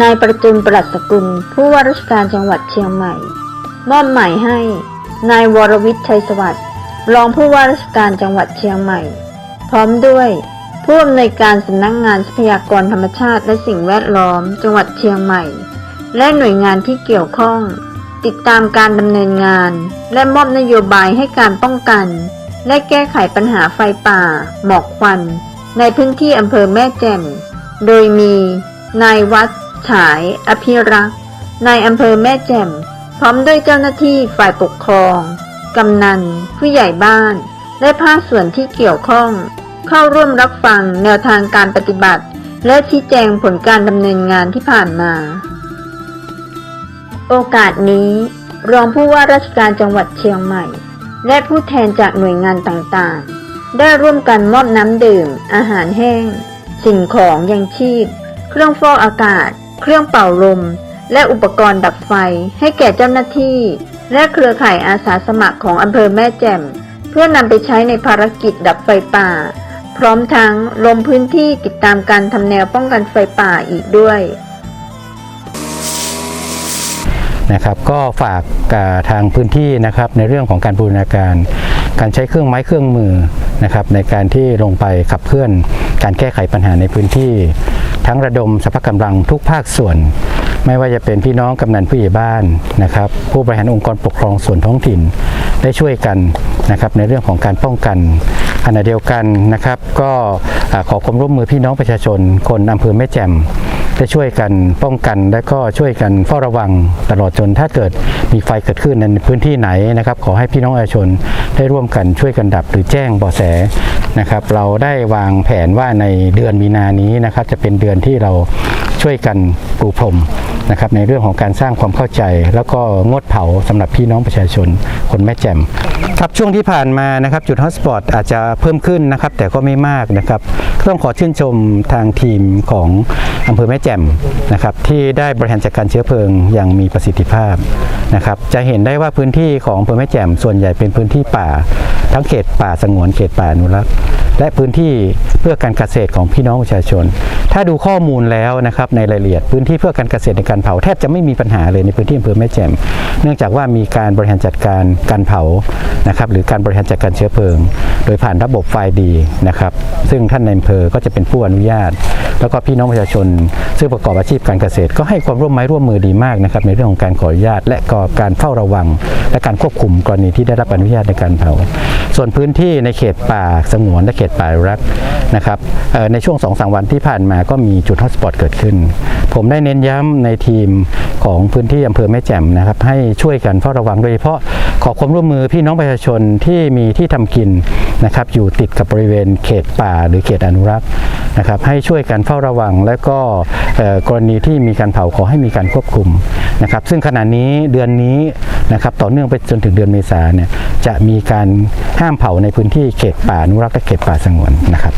นายประจุนปรัชสกุล ผู้ว่าราชการจังหวัดเชียงใหม่ มอบหมายให้ นายวรวิทย์ชัยสวัสดิ์รองผู้ว่าราชการจังหวัดเชียงใหม่ พร้อมด้วย ผู้อำนวยการสำนักงงานทรัพยากรธรรมชาติและสิ่งแวดล้อม จังหวัดเชียงใหม่ และหน่วยงานที่เกี่ยวข้อง ติดตามการดำเนินงาน และมอบนโยบายให้การป้องกัน และแก้ไขปัญหาไฟป่า หมอกควัน ในพื้นที่อำเภอแม่แจ่มโดยมี นายวัด ฉาย อภิรักษ์นายอำเภอแม่แจ่ม พร้อมด้วยเจ้าหน้าที่ฝ่ายปกครอง กำนัน ผู้ใหญ่บ้าน และภาคส่วนที่เกี่ยวข้อง เข้าร่วมรับฟังแนวทางการปฏิบัติ และชี้แจงผลการดำเนินงานที่ผ่านมา โอกาสนี้ รองผู้ว่าราชการจังหวัดเชียงใหม่ และผู้แทนจากหน่วยงานต่างๆ ได้ร่วมกันมอบน้ำดื่ม อาหารแห้ง สิ่งของยังชีพ เครื่องฟอกอากาศ เครื่องเป่าลม และอุปกรณ์ดับไฟให้แก่เจ้าหน้าที่ และเครือข่ายอาสาสมัครของอำเภอแม่แจ่ม เพื่อนำไปใช้ในภารกิจดับไฟป่า พร้อมทั้งลงพื้นที่ติดตามการทำแนวป้องกันไฟป่าอีกด้วยนะครับก็ฝากทางพื้นที่นะครับในเรื่องของการบูรณาการ การใช้เครื่องไม้เครื่องมือ นะครับในการที่ลงไปขับเคลื่อนการแก้ไขปัญหาในพื้นที่ ทั้งระดมสรรพกำลังทุกภาคส่วน ไม่ว่าจะเป็นพี่น้องกำนันผู้ใหญ่บ้านนะครับผู้บริหารองค์กรปกครองส่วนท้องถิ่นได้ช่วยกันนะครับในเรื่องของการป้องกันขณะเดียวกันนะครับก็ขอความร่วมมือพี่น้องประชาชนคนอำเภอแม่แจ่ม ได้ช่วยกันป้องกันและก็ช่วยกันเฝ้าระวังตลอดจนถ้าเกิดมีไฟเกิดขึ้นในพื้นที่ไหนนะครับ ขอให้พี่น้องประชาชนได้ร่วมกันช่วยกันดับหรือแจ้งเบาะแสนะครับ เราได้วางแผนว่าในเดือนมีนานี้นะครับ จะเป็นเดือนที่เราช่วยกันปูพรม นะครับในเรื่องของการสร้างความเข้าใจ แล้วก็งดเผาสำหรับพี่น้องประชาชน คนแม่แจ่มครับช่วงที่ผ่านมานะครับจุดฮอตสปอตอาจจะเพิ่มขึ้นนะครับแต่ก็ไม่มากนะครับต้องขอชื่นชมทางทีมของอำเภอแม่แจ่มนะครับที่ได้บริหารจัดการเชื้อเพลิงอย่างมีประสิทธิภาพนะครับจะเห็นได้ว่าพื้นที่ของอำเภอแม่แจ่มส่วนใหญ่เป็นพื้นที่ป่า ทั้งเขตป่าสงวนเขตป่าอนุรักษ์ และพื้นที่เพื่อการเกษตรของพี่น้องประชาชน ถ้าดูข้อมูลแล้วนะครับในรายละเอียดพื้นที่เพื่อการเกษตรในการเผาแทบจะไม่มีปัญหาเลยในพื้นที่อำเภอแม่แจ่มเนื่องจากว่ามีการบริหารจัดการการเผานะครับหรือการบริหารจัดการเชื้อเพลิง โดยผ่านระบบไฟดีนะครับซึ่งท่านในอำเภอก็จะเป็นผู้อนุญาต แล้วก็พี่น้องประชาชน ซึ่งประกอบอาชีพการเกษตร ก็ให้ความร่วมไม้ร่วมมือดีมากนะครับในเรื่องของการขออนุญาต และก็การเฝ้าระวัง และการควบคุมกรณีที่ได้รับอนุญาตในการเผา ส่วนพื้นที่ในเขตป่าสงวนและเขตป่ารักนะครับในช่วง2อสวันที่ผ่านมาก็มีจุดฮอตสปอตเกิดขึ้น ผมได้เน้นย้ำในทีมของพื้นที่อำเภอแม่แจ่มนะครับให้ช่วยกันเฝ้าระวังโดยเฉพาะ ขอความร่วมมือพี่น้องประชาชนที่มีที่ทำกินนะครับอยู่ติดกับบริเวณเขตป่าหรือเขตอนุรักษ์นะครับให้ช่วยกันเฝ้าระวัง และก็กรณีที่มีการเผาขอให้มีการควบคุมนะครับซึ่งขณะนี้เดือนนี้นะครับต่อเนื่องไปจนถึงเดือนเมษาเนี่ยจะมีการห้ามเผาในพื้นที่เขตป่าอนุรักษ์และเขตป่าสงวนนะครับ